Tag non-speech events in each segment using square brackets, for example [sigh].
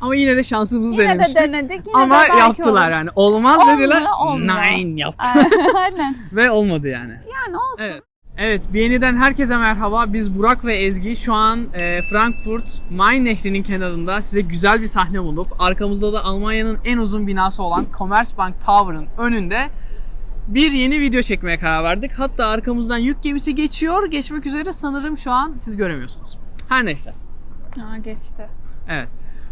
Ama yine de şansımızı Yine de denemiştik. denedik. Yine Ama de yaptılar olur. yani. Olmaz Olmuyor, dediler. olmuyor. Nine yaptı. [laughs] Aynen. Ve olmadı yani. Yani olsun. Evet. Evet, Bieni'den herkese merhaba. Biz Burak ve Ezgi şu an e, Frankfurt Main Nehri'nin kenarında size güzel bir sahne bulup arkamızda da Almanya'nın en uzun binası olan Commerzbank Tower'ın önünde bir yeni video çekmeye karar verdik. Hatta arkamızdan yük gemisi geçiyor. Geçmek üzere sanırım şu an siz göremiyorsunuz. Her neyse. Aa, geçti. Evet.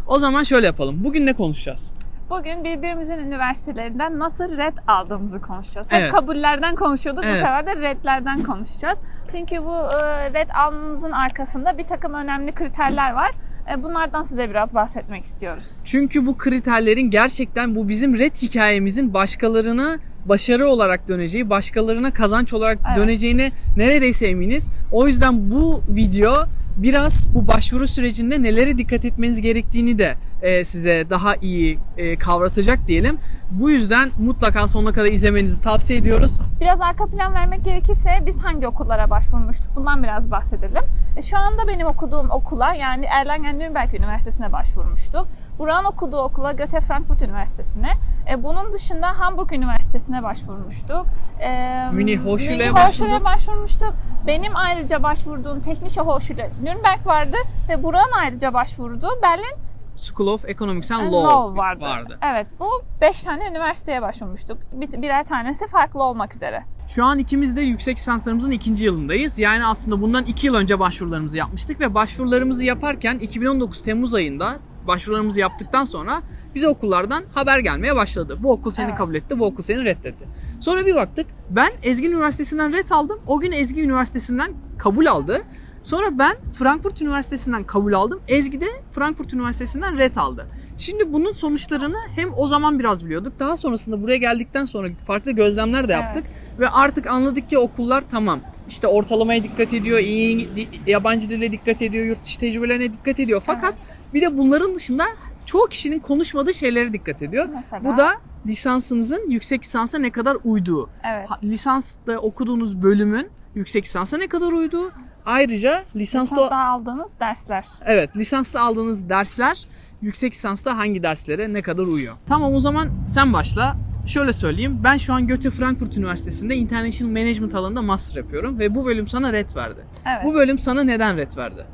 O zaman şöyle yapalım. Bugün ne konuşacağız? Bugün birbirimizin üniversitelerinden nasıl red aldığımızı konuşacağız. Evet. Hep kabullerden konuşuyorduk. Evet. Bu sefer de redlerden konuşacağız. Çünkü bu e, red almamızın arkasında bir takım önemli kriterler var. E, Bunlardan size biraz bahsetmek istiyoruz. Çünkü bu kriterlerin gerçekten bu bizim red hikayemizin başkalarına başarı olarak döneceği, başkalarına kazanç olarak Evet. döneceğine neredeyse eminiz. O yüzden bu video biraz bu başvuru sürecinde nelere dikkat etmeniz gerektiğini de e, size daha iyi e, kavratacak diyelim. Bu yüzden mutlaka sonuna kadar izlemenizi tavsiye ediyoruz. Biraz arka plan vermek gerekirse biz hangi okullara başvurmuştuk bundan biraz bahsedelim. E, Şu anda benim okuduğum okula yani Erlangen-Nürnberg Üniversitesi'ne başvurmuştuk. Burak'ın okuduğu okula Göte Frankfurt Üniversitesi'ne. E, bunun dışında Hamburg Üniversitesi'ne başvurmuştuk. E, Münih Hochschule'ye başvurduk. başvurmuştuk. Benim ayrıca başvurduğum Technische Hochschule Nürnberg vardı ve Burak'ın ayrıca başvurduğu Berlin School of Economics and and Law, Law vardı. vardı. Evet bu 5 tane üniversiteye başvurmuştuk. Bir- birer tanesi farklı olmak üzere. Şu an ikimiz de yüksek lisanslarımızın ikinci yılındayız. Yani aslında bundan iki yıl önce başvurularımızı yapmıştık ve başvurularımızı yaparken 2019 Temmuz ayında başvurularımızı yaptıktan sonra bize okullardan haber gelmeye başladı. Bu okul seni Evet. kabul etti, bu okul seni reddetti. Sonra bir baktık ben Ezgi Üniversitesi'nden red aldım. O gün Ezgi Üniversitesi'nden kabul aldı. Sonra ben Frankfurt Üniversitesi'nden kabul aldım. Ezgi de Frankfurt Üniversitesi'nden red aldı. Şimdi bunun sonuçlarını hem o zaman biraz biliyorduk. Daha sonrasında buraya geldikten sonra farklı gözlemler de yaptık. Ve artık anladık ki okullar tamam. İşte ortalamaya dikkat ediyor, iyi yabancı dile dikkat ediyor, yurt dışı tecrübelerine dikkat ediyor. Fakat bir de bunların dışında çoğu kişinin konuşmadığı şeylere dikkat ediyor. Mesela? Bu da lisansınızın yüksek lisansa ne kadar uyduğu. Evet. Ha- Lisansta okuduğunuz bölümün yüksek lisansa ne kadar uyduğu. Ayrıca lisansta Lisansta aldığınız dersler. Evet, lisansta aldığınız dersler yüksek lisansta hangi derslere ne kadar uyuyor? Tamam o zaman sen başla. Şöyle söyleyeyim. Ben şu an Göte Frankfurt Üniversitesi'nde International Management alanında master yapıyorum ve bu bölüm sana red verdi. Evet. Bu bölüm sana neden red verdi?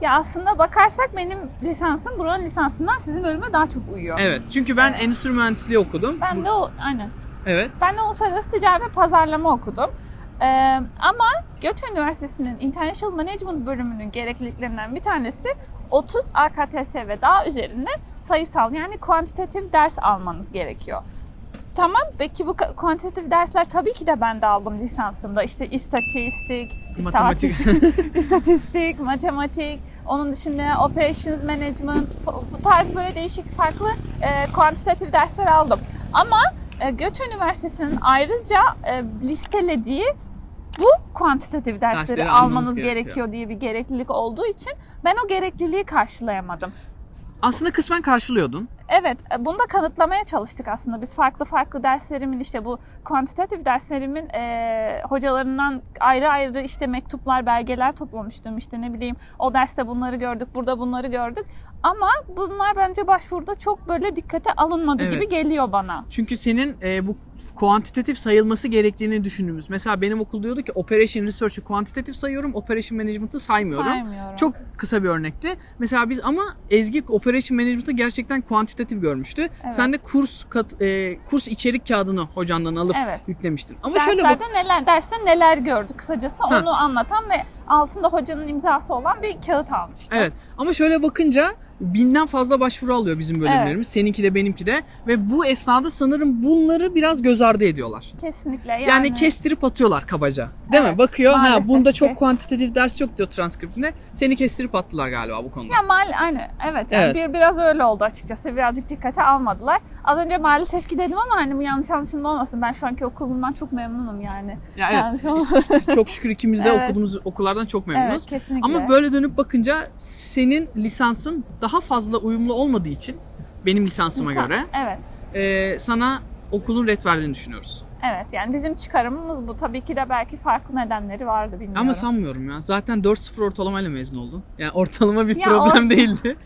Ya aslında bakarsak benim lisansım buranın lisansından sizin bölüme daha çok uyuyor. Evet. Çünkü ben Evet. endüstri mühendisliği okudum. Ben de o aynen. Evet. Ben de uluslararası ticaret ve pazarlama okudum. Ee, ama Göte Üniversitesi'nin International Management bölümünün gerekliliklerinden bir tanesi 30 AKTS ve daha üzerinde sayısal yani kuantitatif ders almanız gerekiyor. Tamam peki bu ka- kuantitatif dersler tabii ki de ben de aldım lisansımda. İşte istatistik, Matematik. istatistik, [laughs] istatistik, matematik, onun dışında operations management, bu tarz böyle değişik farklı e, kuantitatif dersler aldım. Ama e, Göte Üniversitesi'nin ayrıca e, listelediği bu kuantitatif dersleri, Dersleri almanız almanız gerekiyor. gerekiyor diye bir gereklilik olduğu için ben o gerekliliği karşılayamadım. Aslında kısmen karşılıyordun. Evet, e, bunu da kanıtlamaya çalıştık aslında. Biz farklı farklı derslerimin işte bu kuantitatif derslerimin e, hocalarından ayrı ayrı işte mektuplar, belgeler toplamıştım. İşte ne bileyim o derste bunları gördük, burada bunları gördük. Ama bunlar bence başvuruda çok böyle dikkate alınmadı Evet. gibi geliyor bana. Çünkü senin e, bu kuantitatif sayılması gerektiğini düşündüğümüz. Mesela benim okul diyordu ki Operation Research'ı kuantitatif sayıyorum, Operation Management'ı saymıyorum. Saymıyorum. Çok kısa bir örnekti. Mesela biz ama Ezgi Operation Management'ı gerçekten kuantitatif görmüştü. Evet. Sen de kurs kat, e, kurs içerik kağıdını hocandan alıp Evet. yüklemiştin. Ama şöyle Derslerde bak. neler, derste neler gördük kısacası Ha. onu anlatan ve altında hocanın imzası olan bir kağıt almıştım. Evet. Ama şöyle bakınca binden fazla başvuru alıyor bizim bölümlerimiz. Seninki de benimki de. Ve bu esnada sanırım bunları biraz göz ardı ediyorlar. Kesinlikle Yani, yani. kestirip atıyorlar kabaca. Değil Evet, mi? Bakıyor ha bunda ki. çok kuantitatif ders yok diyor transkriptinde. Seni kestirip attılar galiba bu konuda. Ya mal aynı evet yani Evet. bir biraz öyle oldu açıkçası birazcık dikkate almadılar. Az önce maalesef ki dedim ama hani bu yanlış anlaşılma olmasın. Ben şu anki okulumdan çok memnunum yani. Ya Yani evet. şu çok şükür ikimiz de [laughs] Evet. okuduğumuz okullardan çok memnunuz. evet kesinlikle. Ama böyle dönüp bakınca senin lisansın daha fazla uyumlu olmadığı için benim lisansıma Lisan- göre Evet. e, sana okulun ret verdiğini düşünüyoruz. Evet yani bizim çıkarımımız bu. Tabii ki de belki farklı nedenleri vardı bilmiyorum. Ama sanmıyorum ya. Zaten 4-0 ortalamayla mezun oldun. Yani ortalama bir Ya problem or- [laughs] değildi.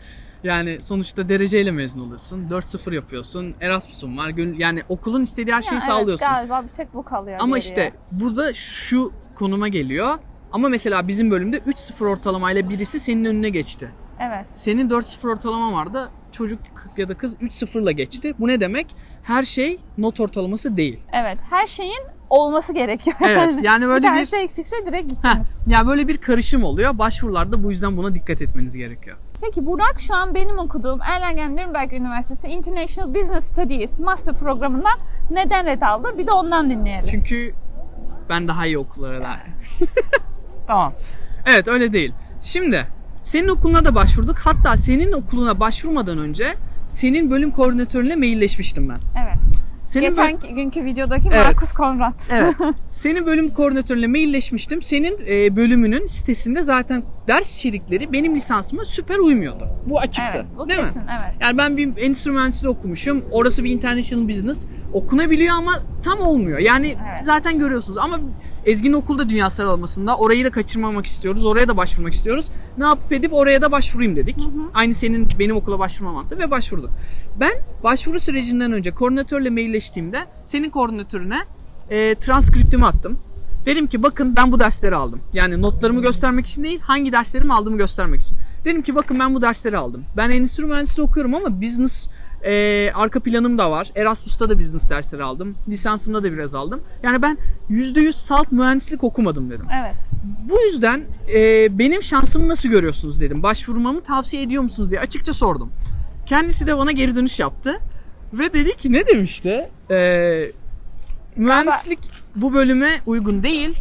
Yani sonuçta dereceyle mezun oluyorsun. 4-0 yapıyorsun. Erasmus'un var. Yani okulun istediği her şeyi Ya sağlıyorsun. Evet, galiba bir tek bu kalıyor Ama geriye. işte burada şu konuma geliyor. Ama mesela bizim bölümde 3-0 ortalamayla birisi senin önüne geçti. Evet. Senin 4-0 ortalaman vardı. Çocuk ya da kız 3-0'la geçti. Bu ne demek? Her şey not ortalaması değil. Evet. Her şeyin olması gerekiyor. Evet. Yani böyle bir tanesi eksikse direkt gittiniz. ya böyle bir karışım oluyor. Başvurularda bu yüzden buna dikkat etmeniz gerekiyor. Peki Burak şu an benim okuduğum Erlangen-Nürnberg Üniversitesi International Business Studies Master programından neden red aldı? Bir de ondan dinleyelim. Çünkü ben daha iyi okullara da. [laughs] tamam. Evet öyle değil. Şimdi senin okuluna da başvurduk. Hatta senin okuluna başvurmadan önce senin bölüm koordinatörüne mailleşmiştim ben. Evet. Senin böl- Geçen günkü videodaki Evet. Markus Konrad. Evet. [laughs] Senin bölüm koordinatörüne mailleşmiştim. Senin e, bölümünün sitesinde zaten ders içerikleri benim lisansıma süper uymuyordu. Bu açıktı. Evet, bu değil kesin mi? evet. Yani ben bir endüstri mühendisliği okumuşum. Orası bir international business. Okunabiliyor ama tam olmuyor. Yani Evet. zaten görüyorsunuz ama Ezgi'nin okulda dünya sıralamasında orayı da kaçırmamak istiyoruz. Oraya da başvurmak istiyoruz. Ne yapıp edip oraya da başvurayım dedik. Aynı senin benim okula başvurma mantığı ve başvurduk. Ben başvuru sürecinden önce koordinatörle mailleştiğimde senin koordinatörüne e, transkriptimi attım. Dedim ki bakın ben bu dersleri aldım. Yani notlarımı göstermek için değil, hangi derslerimi aldığımı göstermek için. Dedim ki bakın ben bu dersleri aldım. Ben endüstri mühendisliği okuyorum ama business e, arka planım da var. Erasmus'ta da business dersleri aldım. Lisansımda da biraz aldım. Yani ben %100 salt mühendislik okumadım dedim. Evet. Bu yüzden e, benim şansımı nasıl görüyorsunuz dedim. Başvurmamı tavsiye ediyor musunuz diye açıkça sordum. Kendisi de bana geri dönüş yaptı. Ve dedi ki ne demişti? E, mühendislik bu bölüme uygun değil.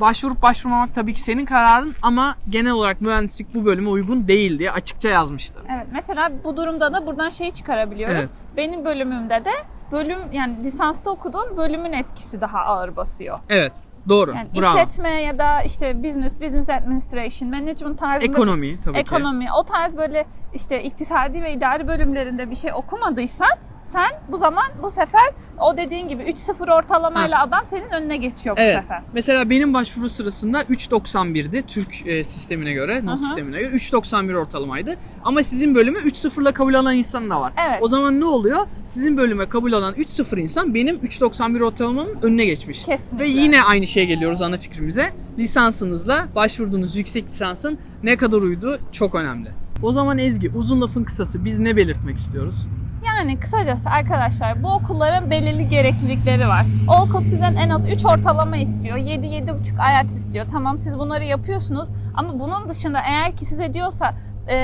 Başvurup başvurmamak tabii ki senin kararın ama genel olarak mühendislik bu bölüme uygun değil diye açıkça yazmıştı. Evet. Mesela bu durumda da buradan şeyi çıkarabiliyoruz. Evet. Benim bölümümde de bölüm yani lisansta okuduğum bölümün etkisi daha ağır basıyor. Evet, doğru. Yani Bravo. işletme ya da işte business, business administration, management tarzında Ekonomi tabii ki. ekonomi, o tarz böyle işte iktisadi ve idari bölümlerinde bir şey okumadıysan sen bu zaman bu sefer o dediğin gibi 3-0 ortalamayla adam senin önüne geçiyor bu Evet. sefer. Mesela benim başvuru sırasında 3.91'di Türk e, sistemine göre, not Aha. sistemine göre 3.91 ortalamaydı. Ama sizin bölüme 3.0'la kabul alan insan da var. Evet. O zaman ne oluyor? Sizin bölüme kabul alan 3.0 insan benim 3.91 ortalamamın önüne geçmiş. Kesinlikle. Ve yine aynı şeye geliyoruz ana fikrimize. Lisansınızla başvurduğunuz yüksek lisansın ne kadar uyduğu çok önemli. O zaman Ezgi uzun lafın kısası biz ne belirtmek istiyoruz? Yani kısacası arkadaşlar bu okulların belirli gereklilikleri var. O okul sizden en az 3 ortalama istiyor. 7-7,5 IELTS istiyor. Tamam siz bunları yapıyorsunuz ama bunun dışında eğer ki size diyorsa e,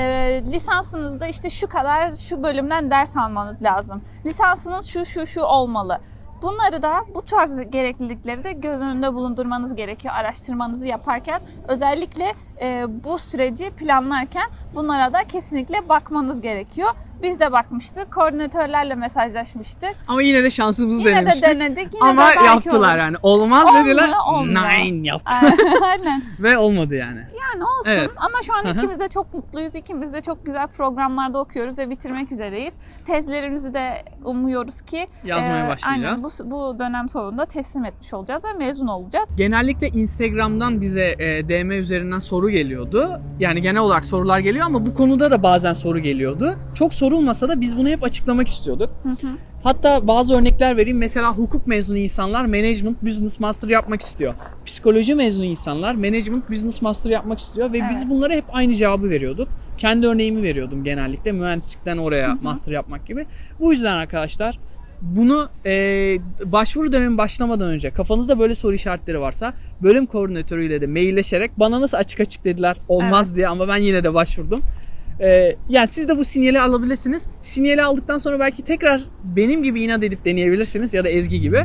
lisansınızda işte şu kadar şu bölümden ders almanız lazım. Lisansınız şu şu şu olmalı. Bunları da bu tarz gereklilikleri de göz önünde bulundurmanız gerekiyor araştırmanızı yaparken. Özellikle e, bu süreci planlarken bunlara da kesinlikle bakmanız gerekiyor. Biz de bakmıştık, koordinatörlerle mesajlaşmıştık. Ama yine de şansımızı Yine denemiştik. de denedik, yine Ama de yaptılar olur. yani. Olmaz Olmuyor, dediler. olmuyor. Nine yaptı. [laughs] Aynen. Ve olmadı yani. Yani olsun Evet. ama şu an Hı hı. ikimiz de çok mutluyuz. İkimiz de çok güzel programlarda okuyoruz ve bitirmek üzereyiz. Tezlerimizi de umuyoruz ki Yazmaya e, başlayacağız. Aynen bu, bu dönem sonunda teslim etmiş olacağız ve mezun olacağız. Genellikle Instagram'dan bize e, DM üzerinden soru geliyordu. Yani genel olarak sorular geliyor ama bu konuda da bazen soru geliyordu. Çok sorulmasa da biz bunu hep açıklamak istiyorduk. Hatta bazı örnekler vereyim. Mesela hukuk mezunu insanlar Management Business Master yapmak istiyor. Psikoloji mezunu insanlar Management Business Master yapmak istiyor ve Evet. biz bunlara hep aynı cevabı veriyorduk. Kendi örneğimi veriyordum genellikle mühendislikten oraya master yapmak gibi. Bu yüzden arkadaşlar bunu e, başvuru dönemi başlamadan önce kafanızda böyle soru işaretleri varsa bölüm koordinatörüyle de mailleşerek bana nasıl açık açık dediler olmaz diye ama ben yine de başvurdum. E, yani siz de bu sinyali alabilirsiniz. Sinyali aldıktan sonra belki tekrar benim gibi inat edip deneyebilirsiniz ya da Ezgi gibi.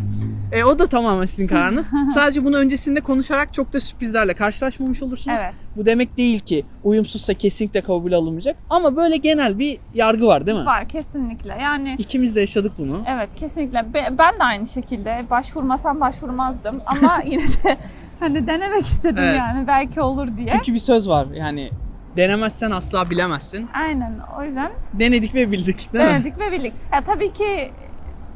E, o da tamamen sizin kararınız. [laughs] Sadece bunu öncesinde konuşarak çok da sürprizlerle karşılaşmamış olursunuz. Evet. Bu demek değil ki uyumsuzsa kesinlikle kabul alınmayacak. Ama böyle genel bir yargı var değil mi? Var kesinlikle. Yani İkimiz de yaşadık bunu. evet kesinlikle. Be- Ben de aynı şekilde başvurmasam başvurmazdım ama [laughs] yine de hani denemek istedim Evet. yani belki olur diye. Çünkü bir söz var yani denemezsen asla bilemezsin. Aynen o yüzden Denedik ve bildik değil mi? denedik ve bildik. Ya tabii ki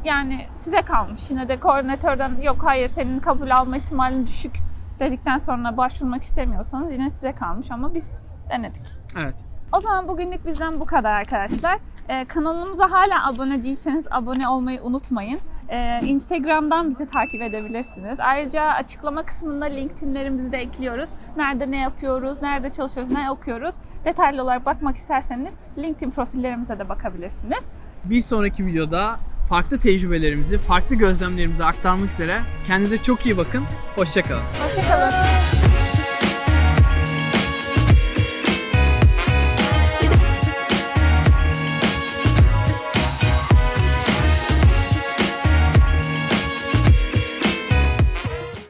yani size kalmış. Yine de koordinatörden yok hayır senin kabul alma ihtimalin düşük dedikten sonra başvurmak istemiyorsanız yine size kalmış ama biz denedik. Evet. O zaman bugünlük bizden bu kadar arkadaşlar. Ee, kanalımıza hala abone değilseniz abone olmayı unutmayın. Ee, Instagram'dan bizi takip edebilirsiniz. Ayrıca açıklama kısmında LinkedIn'lerimizi de ekliyoruz. Nerede ne yapıyoruz, nerede çalışıyoruz, ne okuyoruz. Detaylı olarak bakmak isterseniz LinkedIn profillerimize de bakabilirsiniz. Bir sonraki videoda farklı tecrübelerimizi, farklı gözlemlerimizi aktarmak üzere. Kendinize çok iyi bakın. Hoşçakalın. Hoşçakalın.